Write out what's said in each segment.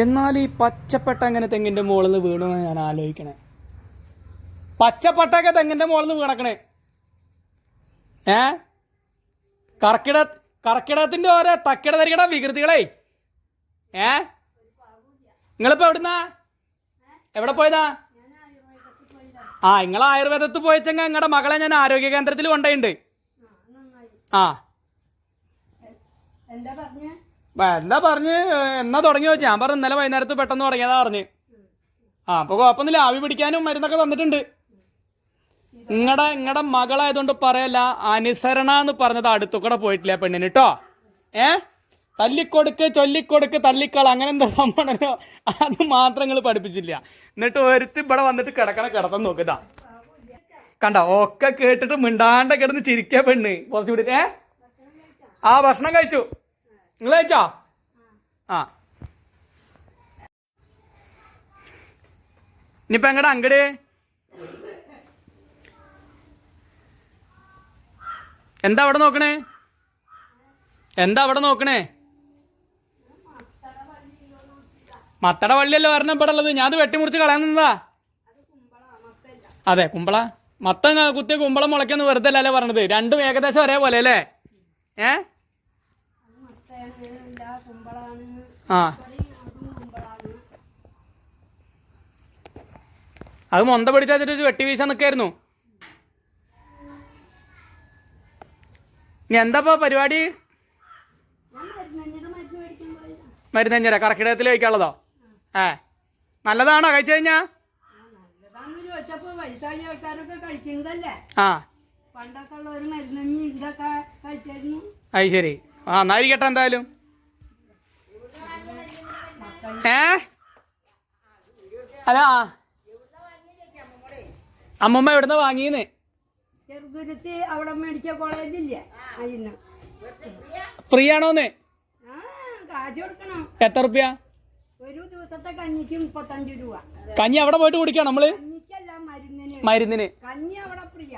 എന്നാൽ ഈ പച്ചപ്പെട്ട അങ്ങനെ തെങ്ങിന്റെ മുകളിൽ നിന്ന് വീണു എന്നാ ഞാൻ ആലോചിക്കണേ. പച്ചപ്പട്ടൊക്കെ തെങ്ങിന്റെ മുകളിൽ നിന്ന് വീണക്കണേ. ഏ? കർക്കിട കർക്കിടകത്തിന്റെ ഓരോ തക്കിട തരികട വികൃതികളെ. ഏ? നിങ്ങളിപ്പോ എവിടുന്നാ? എവിടെ പോയതാ? ആ നിങ്ങൾ ആയുർവേദത്തിൽ പോയിച്ചെങ്കിൽ നിങ്ങളുടെ മകളെ ഞാൻ ആരോഗ്യ കേന്ദ്രത്തിൽ കൊണ്ടുപോയിണ്ട് ആ. എന്താ പറഞ്ഞ? എന്താ പറഞ്ഞ്? എന്നാ തുടങ്ങി വെച്ചാ ഞാൻ പറഞ്ഞു ഇന്നലെ വൈകുന്നേരത്ത് പെട്ടെന്ന് തുടങ്ങിയതാ പറഞ്ഞ്. ആ അപ്പൊ കുഴപ്പമൊന്നുമില്ല. ആവി പിടിക്കാനും മരുന്നൊക്കെ തന്നിട്ടുണ്ട്. നിങ്ങളുടെ നിങ്ങളുടെ മകളായതുകൊണ്ട് പറയല്ല അനുസരണ എന്ന് പറഞ്ഞത് അടുത്തുകൂടെ പോയിട്ടില്ല പെണ്ണിന് കേട്ടോ ഏ? തല്ലിക്കൊടുക്ക് ചൊല്ലിക്കൊടുക്ക് തള്ളിക്കള അങ്ങനെ എന്താ സംഭവമാണല്ലോ അത് മാത്രം നിങ്ങൾ പഠിപ്പിച്ചില്ല. എന്നിട്ട് ഒരുത്തി ഇവിടെ വന്നിട്ട് കിടക്കണ കിടത്തം നോക്കുതാ കണ്ട? ഒക്കെ കേട്ടിട്ട് മിണ്ടാണ്ട കിടന്ന് ചിരിക്കാ പെണ്ണ്. കുറച്ചുകൂടി ഏ? ആ ഭക്ഷണം കഴിച്ചു. നിങ്ങൾ ആ. ഇനിയിപ്പോ എങ്ങടെ അങ്ങട്? എന്താ അവിടെ നോക്കണേ? എന്താ അവിടെ നോക്കണേ? മത്തട വള്ളിയല്ലേ വരണം ഇവിടെ ഉള്ളത്? ഞാൻ അത് വെട്ടിമുറിച്ച് കളയാൻ നിന്നതാ. അതെ കുമ്പള. മത്ത കുത്തിയ കുമ്പളം മുളയ്ക്കൊന്ന് വെറുതെ അല്ലേ പറഞ്ഞത്? രണ്ടും ഏകദേശം ഒരേപോലെ അല്ലേ? ഏ? മത്തല്ല കുമ്പളാണ് ആ. അതും മൊന്ത ഒരു വെട്ടി വീശാൻ നിൽക്കായിരുന്നു ഇനി എന്താപ്പോ പരിപാടി? മരുന്ന് മരുന്നഞ്ഞര കറക്കിടകത്തിൽ കഴിക്കാനുള്ളതോ? ഏ. നല്ലതാണോ? കഴിച്ചു കഴിഞ്ഞാ? ആ. അത് ശരി. ആ എന്നായിരിക്കട്ടെ എന്തായാലും. ഏ? അല്ല അമ്മമ്മ എവിടുന്ന വാങ്ങിയെന്ന് ചെറുതുരുത്തി അവിടെ മേടിച്ച കോളേജില്ലേ അതിന് ഫ്രീ ആണോന്ന് ആ കാശ് കൊടുക്കണം. എത്ര റുപ്യ? ഒരു ദിവസത്തെ കഞ്ഞിക്ക് മുപ്പത്തഞ്ച് രൂപ. കഞ്ഞി അവിടെ പോയിട്ട് കുടിക്കാം നമ്മൾ? മരുന്നിന്. കഞ്ഞി അവിടെ പ്രിയ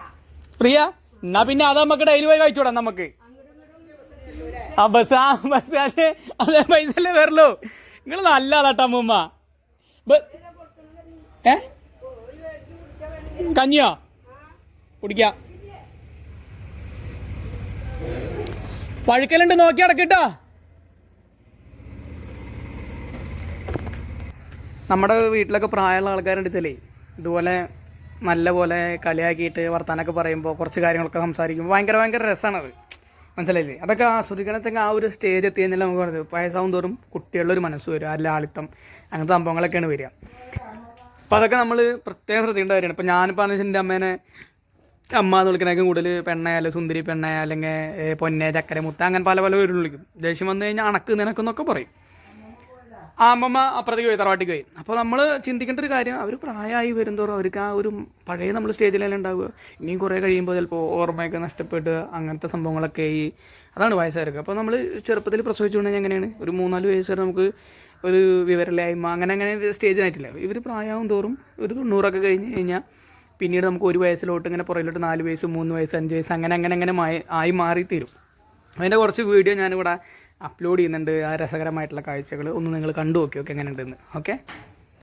ഫ്രീയാ? എന്നാ പിന്നെ അത് നമുക്ക് ഡെയിലി പോയി കഴിച്ചൂടാ നമുക്ക് ആ ബസ് ആ ബസ് അതെ പൈസ അല്ലേ വരല്ലോ നിങ്ങൾ നല്ല ആളാട്ടോ അമ്മൂമ്മ ഏ? കഞ്ഞിയോ? കുടിക്കാം. പഴുക്കലുണ്ട് നോക്കി അടക്കിട്ടോ നമ്മുടെ വീട്ടിലൊക്കെ പ്രായമുള്ള ആൾക്കാരുണ്ട് വെച്ചാലേ ഇതുപോലെ നല്ല പോലെ കളിയാക്കിയിട്ട് വർത്താനൊക്കെ പറയുമ്പോൾ കുറച്ച് കാര്യങ്ങളൊക്കെ സംസാരിക്കുമ്പോൾ ഭയങ്കര ഭയങ്കര രസമാണത് മനസ്സിലായില്ലേ? അതൊക്കെ ആസ്വദിക്കണത്തെങ്കിൽ ആ ഒരു സ്റ്റേജ് എത്തി എത്തിയെന്നല്ല നമുക്ക് പറഞ്ഞത്. വയസ്സാവും തോറും കുട്ടികളുടെ ഒരു മനസ്സ് വരും ആ ലാളിത്തം അങ്ങനത്തെ സംഭവങ്ങളൊക്കെയാണ് വരിക. അപ്പോൾ അതൊക്കെ നമ്മൾ പ്രത്യേകം ശ്രദ്ധിക്കേണ്ട കാര്യമാണ്. ഇപ്പോൾ ഞാനിപ്പോൾ എന്റെ അമ്മേനെ അമ്മ എന്ന് വിളിക്കണേക്കും കൂടുതൽ പെണ്ണയാലും സുന്ദരി പെണ്ണയ അല്ലെങ്കിൽ പൊന്നെ ചക്കര മുത്ത അങ്ങനെ പല പല പേരും വിളിക്കും. ദേഷ്യം വന്നു കഴിഞ്ഞാൽ അണക്ക് നിനക്കെന്നൊക്കെ പറയും. ആ അമ്മമ്മ അപ്പുറത്തേക്ക് പോയി തറവാട്ടിക്ക് പോയി. അപ്പോൾ നമ്മൾ ചിന്തിക്കേണ്ട ഒരു കാര്യം അവർ പ്രായമായി വരുന്തോറും അവർക്ക് ആ ഒരു പഴയ നമ്മൾ സ്റ്റേജിലെല്ലാം ഉണ്ടാവുക. ഇനിയും കുറേ കഴിയുമ്പോൾ ചിലപ്പോൾ ഓർമ്മയൊക്കെ നഷ്ടപ്പെട്ട് അങ്ങനത്തെ സംഭവങ്ങളൊക്കെ ആയി അതാണ് വയസ്സായിരിക്കും അപ്പോൾ നമ്മൾ ചെറുപ്പത്തിൽ പ്രസവിച്ചു കൊണ്ടാൽ എങ്ങനെയാണ്? ഒരു മൂന്നാൽ വയസ്സ് വരെ നമുക്ക് ഒരു വിവരമില്ലായ്മ അങ്ങനെ അങ്ങനെ സ്റ്റേജിനായിട്ടില്ല ഇവർ പ്രായമാവും തോറും ഒരു തൊണ്ണൂറൊക്കെ കഴിഞ്ഞ് കഴിഞ്ഞാൽ പിന്നീട് നമുക്ക് ഒരു വയസ്സിലോട്ട് ഇങ്ങനെ പുറകിലോട്ട് നാല് വയസ്സ് മൂന്ന് വയസ്സ് അഞ്ച് വയസ്സ് അങ്ങനെ അങ്ങനെ അങ്ങനെ മായി- ആയി മാറി തീരും അതിന്റെ കുറച്ച് വീഡിയോ ഞാനിവിടെ അപ്ലോഡ് ചെയ്യുന്നുണ്ട് ആ രസകരമായിട്ടുള്ള കാഴ്ചകൾ ഒന്ന് നിങ്ങൾ കണ്ടു നോക്കി നോക്കി എങ്ങനെ ഉണ്ടെന്ന് ഓക്കെ